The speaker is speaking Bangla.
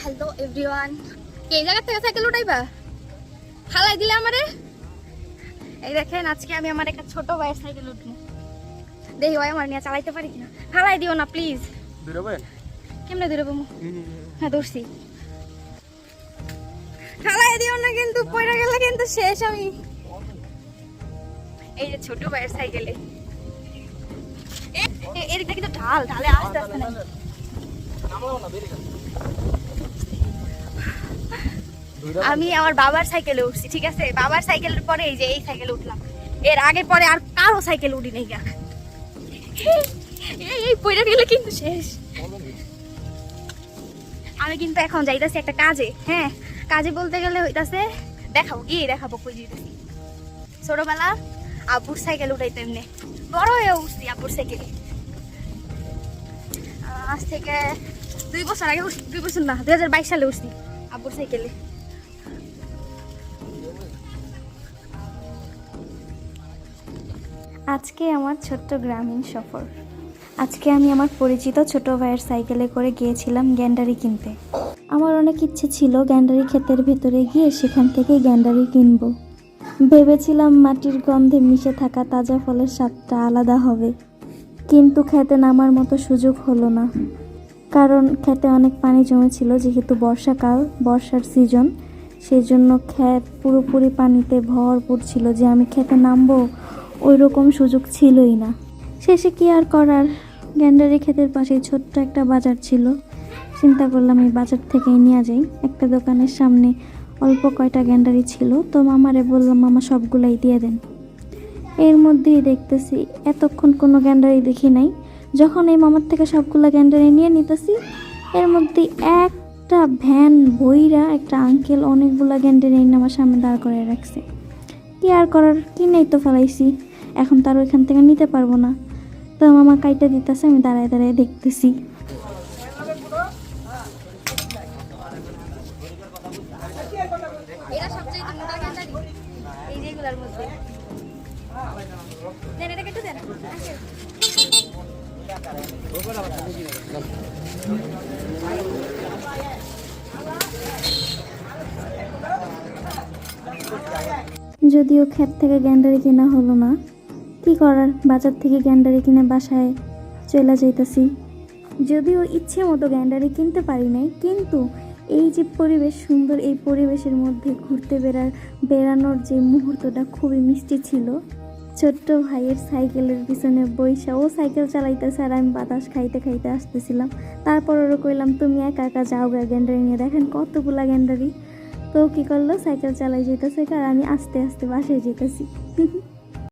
হ্যালো এভরিওয়ান এই জায়গা থেকে সাইকেল উঠাইবা? হালাই দিলে আমারে? এই দেখেন আজকে আমি আমার একটা ছোট ভাইয়ের সাইকেল উঠবো। দেখি ভাই আমার নিয়ে চালাইতে পারি কিনা? হালাই দিও না প্লিজ কেমনে দূরে বমু? হ্যাঁ দৌড়ছি হালাই দিও না কিন্তু পড়ে গেলে কিন্তু শেষ আমি। এই যে ছোট ভাইয়ের সাইকেলে এ- এ- এর দিকে কিন্তু ঢাল ঢালে আস্তে আস্তে না আমি আমার বাবার সাইকেলে উঠছি, ঠিক আছে? বাবার সাইকেলের পরে এই যে এই সাইকেলে উঠলাম। এর আগে পরে আর কারও সাইকেল উঠি নাই এই এই গেলে কিন্তু শেষ। আমি কিন্তু এখন যাইতাছি একটা কাজে হ্যাঁ? কাজে বলতে গেলে হইতাছে, দেখাবো, গিয়ে দেখাবো, কই দিতেছি ছোটবেলা আব্বুর সাইকেল উঠাইতে এমনি বড় হয়ে উঠছি আব্বুর সাইকেলে। আজ থেকে দুই বছর আগে দুই বছর না, দুই হাজার বাইশ সালে উঠছি আব্বুর সাইকেলে। আজকে আমার ছোট্ট গ্রামীণ সফর। আজকে আমি আমার পরিচিত ছোট ভাইয়ের সাইকেলে করে গিয়েছিলাম গ্যান্ডারি কিনতে। আমার অনেক ইচ্ছে ছিল গ্যান্ডারি ক্ষেতের ভেতরে গিয়ে সেখান থেকে গ্যান্ডারি কিনবো। ভেবেছিলাম মাটির গন্ধে মিশে থাকা তাজা ফলের স্বাদটা আলাদা হবে। কিন্তু খেতে নামার মতো সুযোগ হলো না। কারণ খেতে অনেক পানি জমেছিল, যেহেতু বর্ষাকাল, বর্ষার সিজন। সেজন্য ক্ষেত পুরোপুরি পানিতে ভরপুর ছিল যে আমি খেতে নামবো ওই রকম সুযোগ ছিলই না। শেষে কি আর করার? গ্যান্ডারি ক্ষেতের পাশে ছোট্ট একটা বাজার ছিল। চিন্তা করলাম এই বাজার থেকেই নিয়ে যাই। একটা দোকানের সামনে অল্প কয়টা গ্যান্ডারি ছিল। তো মামারে বললাম, মামা, সবগুলাই দিয়ে দেন। এর মধ্যেই দেখতেছি, এতক্ষণ কোনো গ্যান্ডারি দেখি নাই। যখন এই মামার থেকে সবগুলো গ্যান্ডারি নিয়ে নিতেছি, এর মধ্যে একটা ভ্যান বইরা একটা আঙ্কেল অনেকগুলো গ্যান্ডারি আমার সামনে দাঁড় করে রাখছে। কি আর করার? কি নেই তো ফেলাইছি। এখন তার ওইখান থেকে নিতে পারব না। তো মামা কাইটা দিতেছে আমি দাঁড়ায় দাঁড়ায় দেখতেছি। যদিও ক্ষেত থেকে গ্যান্ডারি কেনা হলো না কি করার? বাজার থেকে গ্যান্ডারি কিনে বাসায় চলে যাইতেছি। যদিও ইচ্ছে মতো গ্যান্ডারি কিনতে পারি নাই, কিন্তু এই যে পরিবেশ, সুন্দর এই পরিবেশের মধ্যে ঘুরতে বেড়ার, বেড়ানোর যে মুহূর্তটা খুবই মিষ্টি ছিল। ছোট্ট ভাইয়ের সাইকেলের পিছনে বৈশা ও সাইকেল চালাইতেছে আর আমি বাতাস খাইতে খাইতে আসতেছিলাম। তারপর ওরও কইলাম, তুমি একা একা যাও গা গ্যান্ডারি নিয়ে। দেখেন কতগুলা গ্যান্ডারি। তো কী করল? সাইকেল চালাই যেতেছে আর আমি আস্তে আস্তে বাসায় যেতেছি